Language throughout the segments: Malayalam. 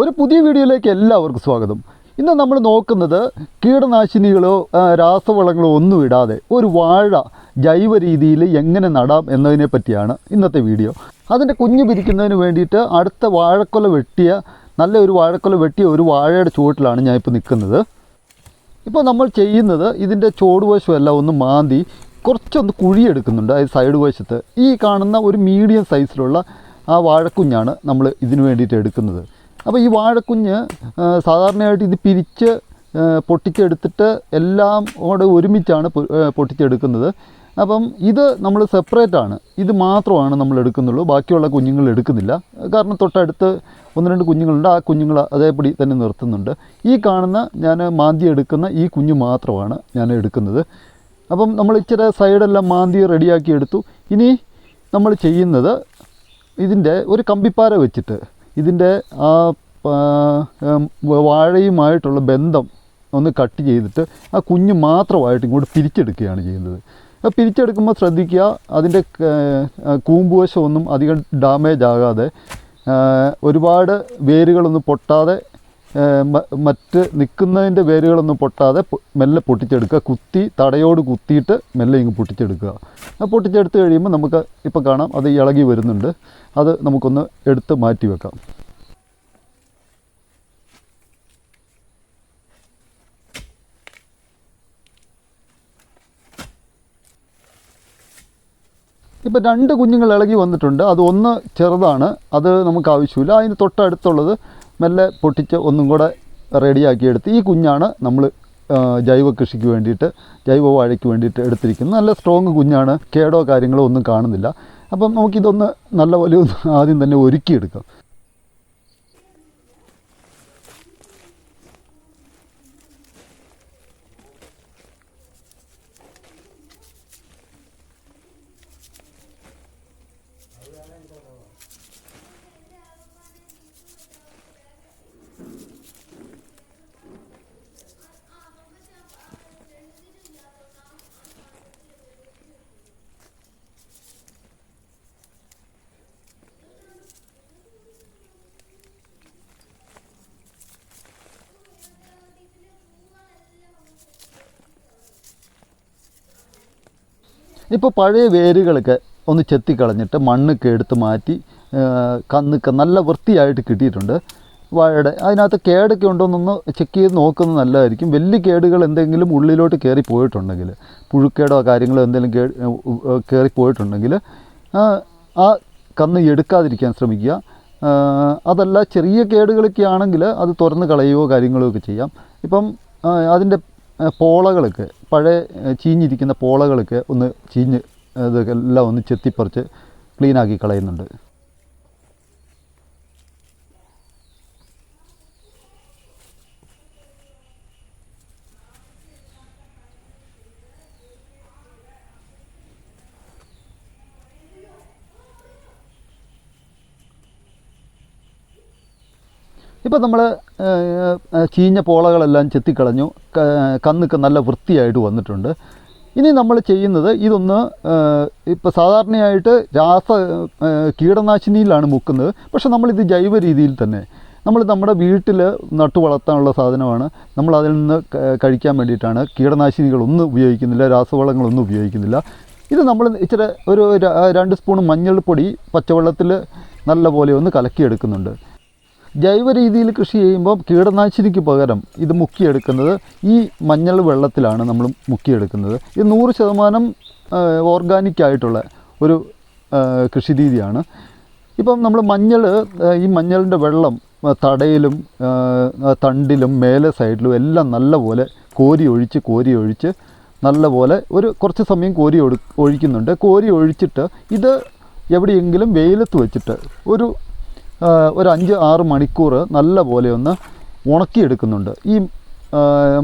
ഒരു പുതിയ വീഡിയോയിലേക്ക് എല്ലാവർക്കും സ്വാഗതം. ഇന്ന് നമ്മൾ നോക്കുന്നത് കീടനാശിനികളോ രാസവളങ്ങളോ ഒന്നും ഇടാതെ ഒരു വാഴ ജൈവ രീതിയിൽ എങ്ങനെ നടാം എന്നതിനെ പറ്റിയാണ് ഇന്നത്തെ വീഡിയോ. അതിന്റെ കുഞ്ഞു പിരിക്കുന്നതിന് വേണ്ടിയിട്ട് അടുത്ത വാഴക്കൊല വെട്ടിയ നല്ല ഒരു വാഴക്കൊല വെട്ടിയ ഒരു വാഴയുടെ ചുവട്ടിലാണ് ഞാൻ ഇപ്പോൾ നിൽക്കുന്നത്. ഇപ്പോൾ നമ്മൾ ചെയ്യുന്നത് ഇതിന്റെ ചോടുവശമെല്ലാം ഒന്ന് മാന്തി കുറച്ചൊന്ന് കുഴിയെടുക്കുന്നുണ്ട് അതായത് സൈഡ് വശത്ത്. ഈ കാണുന്ന ഒരു മീഡിയം സൈസിലുള്ള ആ വാഴക്കുഞ്ഞാണ് നമ്മൾ ഇതിനു വേണ്ടിയിട്ട് എടുക്കുന്നത്. അപ്പോൾ ഈ വാഴക്കുഞ്ഞ് സാധാരണയായിട്ട് ഇത് പിരിച്ച് പൊട്ടിച്ചെടുത്തിട്ട് എല്ലാം കൂടെ ഒരുമിച്ചാണ് പൊട്ടിച്ചെടുക്കുന്നത്. അപ്പം ഇത് നമ്മൾ സെപ്പറേറ്റ് ആണ്. ഇത് മാത്രമാണ് നമ്മൾ എടുക്കുന്നുള്ളൂ. ബാക്കിയുള്ള കുഞ്ഞുങ്ങൾ എടുക്കുന്നില്ല. കാരണം തൊട്ടടുത്ത് ഒന്ന് രണ്ട് കുഞ്ഞുങ്ങളുണ്ട്. ആ കുഞ്ഞുങ്ങൾ അതേപടി തന്നെ നിർത്തുന്നുണ്ട്. ഈ കാണുന്ന ഞാൻ മാന്തി എടുക്കുന്ന ഈ കുഞ്ഞ് മാത്രമാണ് ഞാൻ എടുക്കുന്നത്. അപ്പം നമ്മൾ ഇച്ചിരി സൈഡെല്ലാം മാന്തി റെഡിയാക്കി എടുത്തു. ഇനി നമ്മൾ ചെയ്യുന്നത് ഇതിന്റെ ഒരു കമ്പിപ്പാര വെച്ചിട്ട് ഇതിന്റെ ആ വാഴയുമായിട്ടുള്ള ബന്ധം ഒന്ന് കട്ട് ചെയ്തിട്ട് ആ കുഞ്ഞ് മാത്രമായിട്ട് ഇങ്ങോട്ട് പിരിച്ചെടുക്കുകയാണ് ചെയ്യുന്നത്. ആ പിരിച്ചെടുക്കുമ്പോൾ ശ്രദ്ധിക്കുക അതിന്റെ കൂമ്പുവശമൊന്നും അധികം ഡാമേജ് ആകാതെ ഒരുപാട് വേരുകളൊന്നും പൊട്ടാതെ മറ്റ് നിൽക്കുന്നതിന്റെ വേരുകളൊന്നും പൊട്ടാതെ മെല്ലെ പൊട്ടിച്ചെടുക്കുക. കുത്തി തടയോട് കുത്തിയിട്ട് മെല്ലെ ഇങ്ങ് പൊട്ടിച്ചെടുക്കുക. ആ പൊട്ടിച്ചെടുത്ത് കഴിയുമ്പോൾ നമുക്ക് ഇപ്പോൾ കാണാം അത് ഇളകി വരുന്നുണ്ട്. അത് നമുക്കൊന്ന് എടുത്ത് മാറ്റി വെക്കാം. ഇപ്പം രണ്ട് കുഞ്ഞുങ്ങൾ ഇളകി വന്നിട്ടുണ്ട്. അത് ഒന്ന് ചെറുതാണ്. അത് നമുക്ക് ആവശ്യമില്ല. അതിന് തൊട്ടടുത്തുള്ളത് മെല്ലെ പൊട്ടിച്ച് ഒന്നും കൂടെ റെഡിയാക്കി എടുത്ത് ഈ കുഞ്ഞാണ് നമ്മൾ ജൈവ കൃഷിക്ക് വേണ്ടിയിട്ട് ജൈവ വാഴയ്ക്ക് വേണ്ടിയിട്ട് എടുത്തിരിക്കുന്നത്. നല്ല സ്ട്രോങ് കുഞ്ഞാണ്. കേടോ കാര്യങ്ങളോ ഒന്നും കാണുന്നില്ല. അപ്പം നമുക്കിതൊന്ന് നല്ല പോലെ ആദ്യം തന്നെ ഒരുക്കിയെടുക്കാം. ഇപ്പോൾ പഴയ വേരുകളൊക്കെ ഒന്ന് ചെത്തിക്കളഞ്ഞിട്ട് മണ്ണൊക്കെ എടുത്ത് മാറ്റി കന്നൊക്കെ നല്ല വൃത്തിയായിട്ട് കിട്ടിയിട്ടുണ്ട്. വാഴയുടെ അതിനകത്ത് കേടൊക്കെ ഉണ്ടോയെന്നൊന്ന് ചെക്ക് ചെയ്ത് നോക്കുന്നത് നല്ലതായിരിക്കും. വലിയ കേടുകൾ എന്തെങ്കിലും ഉള്ളിലോട്ട് കയറി പോയിട്ടുണ്ടെങ്കിൽ പുഴുക്കേടോ കാര്യങ്ങളോ എന്തെങ്കിലും കേ കയറി പോയിട്ടുണ്ടെങ്കിൽ ആ, കന്ന് എടുക്കാതിരിക്കാൻ ശ്രമിക്കുക. അതല്ല ചെറിയ കേടുകളൊക്കെ ആണെങ്കിൽ അത് തുറന്ന് കളയുകയോ കാര്യങ്ങളോ ഒക്കെ ചെയ്യാം. ഇപ്പം അതിന്റെ ആ, പോളകളൊക്കെ പഴയ ചീഞ്ഞിരിക്കുന്ന പോളകൾക്ക് ഒന്ന് ചീഞ്ഞ് ഇതൊക്കെ എല്ലാം ഒന്ന് ചെത്തിപ്പറിച്ച് ക്ലീനാക്കി കളയുന്നുണ്ട്. ഇപ്പം നമ്മൾ ചീഞ്ഞ പോളകളെല്ലാം ചെത്തിക്കളഞ്ഞു കന്നുക്ക് നല്ല വൃത്തിയായിട്ട് വന്നിട്ടുണ്ട്. ഇനി നമ്മൾ ചെയ്യുന്നത് ഇതൊന്ന് ഇപ്പോൾ സാധാരണയായിട്ട് രാസ കീടനാശിനിയിലാണ് മുക്കുന്നത്. പക്ഷേ നമ്മളിത് ജൈവ രീതിയിൽ തന്നെ നമ്മൾ നമ്മുടെ വീട്ടിൽ നട്ടു വളർത്താനുള്ള സാധനമാണ്. നമ്മൾ അതിൽ നിന്ന് കഴിക്കാൻ വേണ്ടിയിട്ടാണ് കീടനാശിനികളൊന്നും ഉപയോഗിക്കുന്നില്ല രാസവളങ്ങളൊന്നും ഉപയോഗിക്കുന്നില്ല. ഇത് നമ്മൾ ഇച്ചിരി ഒരു രണ്ട് സ്പൂൺ മഞ്ഞൾപ്പൊടി പച്ചവെള്ളത്തിൽ നല്ല പോലെ ഒന്ന് കലക്കിയെടുക്കുന്നുണ്ട്. ജൈവ രീതിയിൽ കൃഷി ചെയ്യുമ്പോൾ കീടനാശിനിക്ക് പകരം ഇത് മുക്കിയെടുക്കുന്നത് ഈ മഞ്ഞൾ വെള്ളത്തിലാണ് നമ്മൾ മുക്കിയെടുക്കുന്നത്. ഇത് നൂറ് ശതമാനം ഓർഗാനിക്കായിട്ടുള്ള ഒരു കൃഷി രീതിയാണ് ഇപ്പം നമ്മൾ മഞ്ഞൾ ഈ മഞ്ഞളിന്റെ വെള്ളം തടയിലും തണ്ടിലും മേലെ സൈഡിലും എല്ലാം നല്ലപോലെ കോരി ഒഴിച്ച് കോരി ഒഴിച്ച് നല്ലപോലെ ഒരു കുറച്ച് സമയം കോരി ഒഴു ഒഴിക്കുന്നുണ്ട്. കോരി ഒഴിച്ചിട്ട് ഇത് എവിടെയെങ്കിലും വെയിലത്ത് വെച്ചിട്ട് ഒരു ഒരു അഞ്ച് ആറ് മണിക്കൂർ നല്ല പോലെ ഒന്ന് ഉണക്കിയെടുക്കുന്നുണ്ട്. ഈ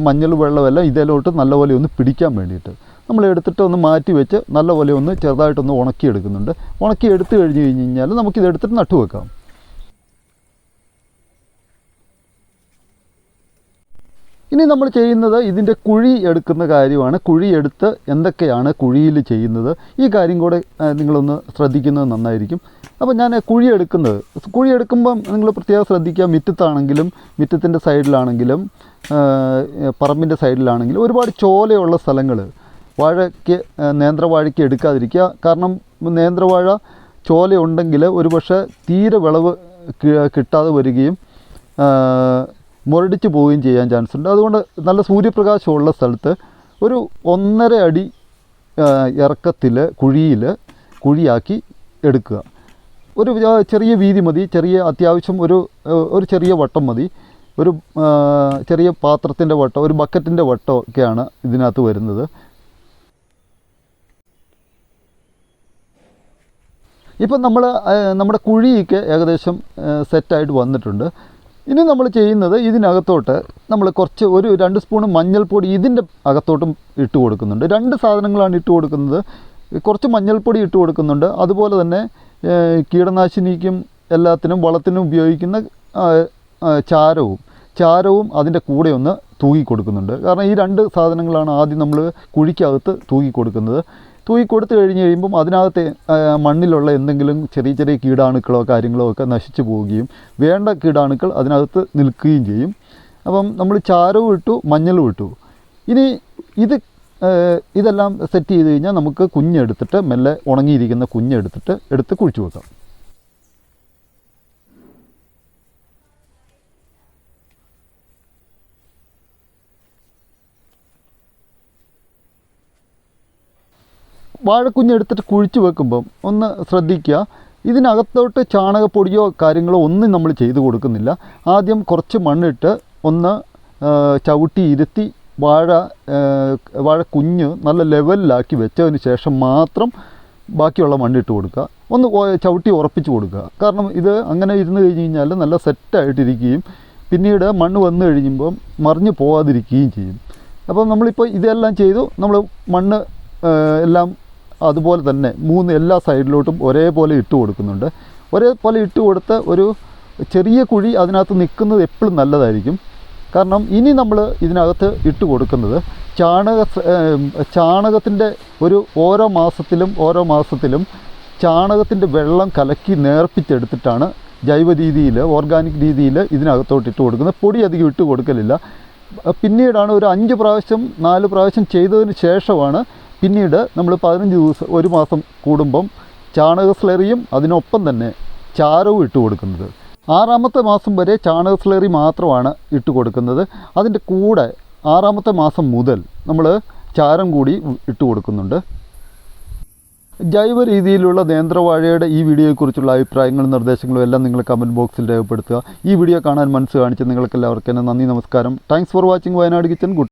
മഞ്ഞൾ വെള്ളമെല്ലാം ഇതിലോട്ട് നല്ലപോലെ ഒന്ന് പിടിക്കാൻ വേണ്ടിയിട്ട്. നമ്മൾ എടുത്തിട്ട് ഒന്ന് മാറ്റി വെച്ച് നല്ലപോലെ ഒന്ന് ചെറുതായിട്ടൊന്ന് ഉണക്കിയെടുക്കുന്നുണ്ട്. ഉണക്കി എടുത്തു കഴിഞ്ഞ് കഴിഞ്ഞ് കഴിഞ്ഞാൽ നമുക്കിതെടുത്തിട്ട് നട്ടു വെക്കാം. ഇനി നമ്മൾ ചെയ്യുന്നത് ഇതിന്റെ കുഴി എടുക്കുന്ന കാര്യമാണ്. കുഴി എടുത്ത് എന്തൊക്കെയാണ് കുഴിയിൽ ചെയ്യുന്നത്? ഈ കാര്യം കൂടെ നിങ്ങളൊന്ന് ശ്രദ്ധിക്കുന്നത് നന്നായിരിക്കും. അപ്പോൾ ഞാൻ കുഴി എടുക്കുന്നത്. കുഴി എടുക്കുമ്പം നിങ്ങൾ പ്രത്യേകം ശ്രദ്ധിക്കുക. മിറ്റത്താണെങ്കിലും മിറ്റത്തിന്റെ സൈഡിലാണെങ്കിലും പറമ്പിന്റെ സൈഡിലാണെങ്കിലും ഒരുപാട് ചോലയുള്ള സ്ഥലങ്ങൾ. വാഴയ്ക്ക് നേന്ത്രവാഴയ്ക്ക് എടുക്കാതിരിക്കുക. കാരണം നേന്ത്രവാഴ ചോലയുണ്ടെങ്കിൽ ഒരുപക്ഷെ തീരെ വിളവ് കിട്ടാതെ വരികയും മുരടിച്ച് പോവുകയും ചെയ്യാൻ ചാൻസ് ഉണ്ട്. അതുകൊണ്ട് നല്ല സൂര്യപ്രകാശമുള്ള സ്ഥലത്ത് ഒരു ഒന്നര അടി ഇറക്കത്തിൽ കുഴിയിൽ കുഴിയാക്കി എടുക്കുക. ഒരു ചെറിയ വീതി മതി. ചെറിയ അത്യാവശ്യം ഒരു ഒരു ചെറിയ വട്ടം മതി. ഒരു ചെറിയ പാത്രത്തിന്റെ വട്ടം ഒരു ബക്കറ്റിന്റെ വട്ടം ഒക്കെയാണ് ഇതിനകത്ത് വരുന്നത്. ഇപ്പം നമ്മൾ നമ്മുടെ കുഴിയൊക്കെ ഏകദേശം സെറ്റായിട്ട് വന്നിട്ടുണ്ട്. ഇനി നമ്മൾ ചെയ്യുന്നത് ഇതിനകത്തോട്ട് നമ്മൾ കുറച്ച് ഒരു രണ്ട് സ്പൂൺ മഞ്ഞൾപ്പൊടി ഇതിന്റെ അകത്തോട്ടും ഇട്ട് കൊടുക്കുന്നുണ്ട്. രണ്ട് സാധനങ്ങളാണ് ഇട്ട് കൊടുക്കുന്നത്. കുറച്ച് മഞ്ഞൾപ്പൊടി ഇട്ട് കൊടുക്കുന്നുണ്ട്. അതുപോലെ തന്നെ കീടനാശിനിക്കും എല്ലാത്തിനും വളത്തിനും ഉപയോഗിക്കുന്ന ചാരവും ചാരവും അതിന്റെ കൂടെ ഒന്ന് തൂകി കൊടുക്കുന്നുണ്ട്. കാരണം ഈ രണ്ട് സാധനങ്ങളാണ് ആദ്യം നമ്മൾ കുഴിക്കകത്ത് തൂകി കൊടുക്കുന്നത്. തൂക്കി കൊടുത്തു കഴിഞ്ഞ് കഴിയുമ്പം അതിനകത്ത് മണ്ണിലുള്ള എന്തെങ്കിലും ചെറിയ ചെറിയ കീടാണുക്കളോ കാര്യങ്ങളോ ഒക്കെ നശിച്ചു പോവുകയും വേണ്ട കീടാണുക്കൾ അതിനകത്ത് നിൽക്കുകയും ചെയ്യും. അപ്പം നമ്മൾ ചാരവും ഇട്ടു മഞ്ഞളും ഇട്ടു. ഇനി ഇത് ഇതെല്ലാം സെറ്റ് ചെയ്ത് കഴിഞ്ഞാൽ നമുക്ക് കുഞ്ഞെടുത്തിട്ട് മെല്ലെ ഉണങ്ങിയിരിക്കുന്ന കുഞ്ഞെടുത്തിട്ട് എടുത്ത് കുഴിച്ചു വെക്കാം. വാഴക്കുഞ്ഞ് എടുത്തിട്ട് കുഴിച്ച് വെക്കുമ്പം ഒന്ന് ശ്രദ്ധിക്കുക. ഇതിനകത്തോട്ട് ചാണകപ്പൊടിയോ കാര്യങ്ങളോ ഒന്നും നമ്മൾ ചെയ്തു കൊടുക്കുന്നില്ല. ആദ്യം കുറച്ച് മണ്ണിട്ട് ഒന്ന് ചവിട്ടി ഇരുത്തി വാഴ വാഴ വാഴക്കുഞ്ഞ് നല്ല ലെവലിലാക്കി വെച്ചതിന് ശേഷം മാത്രം ബാക്കിയുള്ള മണ്ണിട്ട് കൊടുക്കുക. ഒന്ന് ചവിട്ടി ഉറപ്പിച്ച് കൊടുക്കുക. കാരണം ഇത് അങ്ങനെ ഇരുന്ന് കഴിഞ്ഞ് കഴിഞ്ഞാൽ നല്ല സെറ്റായിട്ടിരിക്കുകയും പിന്നീട് മണ്ണ് വന്നു കഴിയുമ്പം മറിഞ്ഞു പോകാതിരിക്കുകയും ചെയ്യും. അപ്പം നമ്മളിപ്പോൾ ഇതെല്ലാം ചെയ്തു. നമ്മൾ മണ്ണ് എല്ലാം അതുപോലെ തന്നെ മൂന്ന് എല്ലാ സൈഡിലോട്ടും ഒരേപോലെ ഇട്ട് കൊടുക്കുന്നുണ്ട്. ഒരേപോലെ ഇട്ട് കൊടുത്ത ഒരു ചെറിയ കുഴി അതിനകത്ത് നിൽക്കുന്നത് എപ്പോഴും നല്ലതായിരിക്കും. കാരണം ഇനി നമ്മൾ ഇതിനകത്ത് ഇട്ട് കൊടുക്കുന്നത് ചാണക ചാണകത്തിന്റെ ഒരു ഓരോ മാസത്തിലും ഓരോ മാസത്തിലും ചാണകത്തിന്റെ വെള്ളം കലക്കി നേർപ്പിച്ചെടുത്തിട്ടാണ് ജൈവ രീതിയിൽ ഓർഗാനിക് രീതിയിൽ ഇതിനകത്തോട്ട് ഇട്ട് കൊടുക്കുന്നത്. പൊടി അധികം ഇട്ട് കൊടുക്കലില്ല. പിന്നീടാണ് ഒരു അഞ്ച് പ്രാവശ്യം നാല് പ്രാവശ്യം ചെയ്തതിന് ശേഷമാണ് പിന്നീട് നമ്മൾ പതിനഞ്ച് ദിവസം ഒരു മാസം കൂടുമ്പം ചാണക സ്ലറിയും അതിനൊപ്പം തന്നെ ചാരവും ഇട്ട് കൊടുക്കുന്നത്. ആറാമത്തെ മാസം വരെ ചാണക സ്ലറി മാത്രമാണ് ഇട്ട് കൊടുക്കുന്നത്. അതിന്റെ കൂടെ ആറാമത്തെ മാസം മുതൽ നമ്മൾ ചാരം കൂടി ഇട്ട് കൊടുക്കുന്നുണ്ട്. ജൈവ രീതിയിലുള്ള നേന്ത്രവാഴയുടെ ഈ വീഡിയോയെക്കുറിച്ചുള്ള അഭിപ്രായങ്ങളും നിർദ്ദേശങ്ങളും എല്ലാം നിങ്ങൾ കമന്റ് ബോക്സിൽ രേഖപ്പെടുത്തുക. ഈ വീഡിയോ കാണാൻ മനസ്സ് കാണിച്ച നിങ്ങൾക്കെല്ലാവർക്കും നന്ദി നമസ്കാരം. Thanks for watching Wayanad kitchen